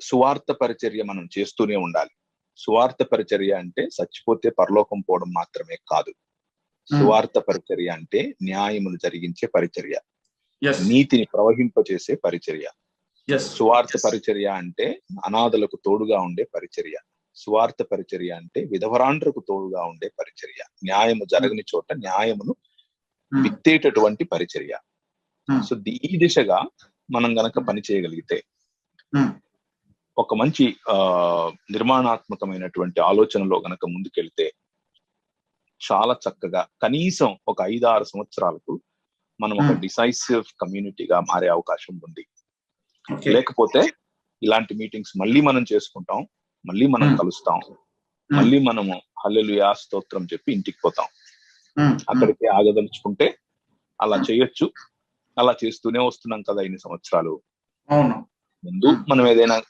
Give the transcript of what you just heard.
సువార్త పరిచర్య మనం చేస్తూనే ఉండాలి. సువార్త పరిచర్య అంటే చచ్చిపోతే పరలోకం పోవడం మాత్రమే కాదు. సువార్త పరిచర్య అంటే న్యాయమును జరిగించే పరిచర్య. నీతిని ప్రవహింపచేసే పరిచర్య. సువార్త పరిచర్య అంటే అనాథలకు తోడుగా ఉండే పరిచర్య. సువార్త పరిచర్య అంటే విధవరాండ్రకు తోడుగా ఉండే పరిచర్య. న్యాయము జరగని చోట న్యాయమును విత్తేటటువంటి పరిచర్య. సో ఈ దిశగా మనం గనక పని చేయగలిగితే ఒక మంచి ఆ నిర్మాణాత్మకమైనటువంటి ఆలోచనలో గనక ముందుకెళ్తే చాలా చక్కగా కనీసం ఒక ఐదు ఆరు సంవత్సరాలకు మనం ఒక. డిసైసివ్ కమ్యూనిటీగా మారే అవకాశం ఉంది. లేకపోతే ఇలాంటి మీటింగ్స్ మళ్ళీ మనం చేసుకుంటాం మళ్ళీ మనం. కలుస్తాం మళ్ళీ మనము హల్లెలూయా స్తోత్రం చెప్పి ఇంటికి పోతాం. అక్కడికి ఆగదలుచుకుంటే అలా చేయొచ్చు. అలా చేస్తూనే వస్తున్నాం కదా ఇన్ని సంవత్సరాలు. ముందు మనం ఏదైనా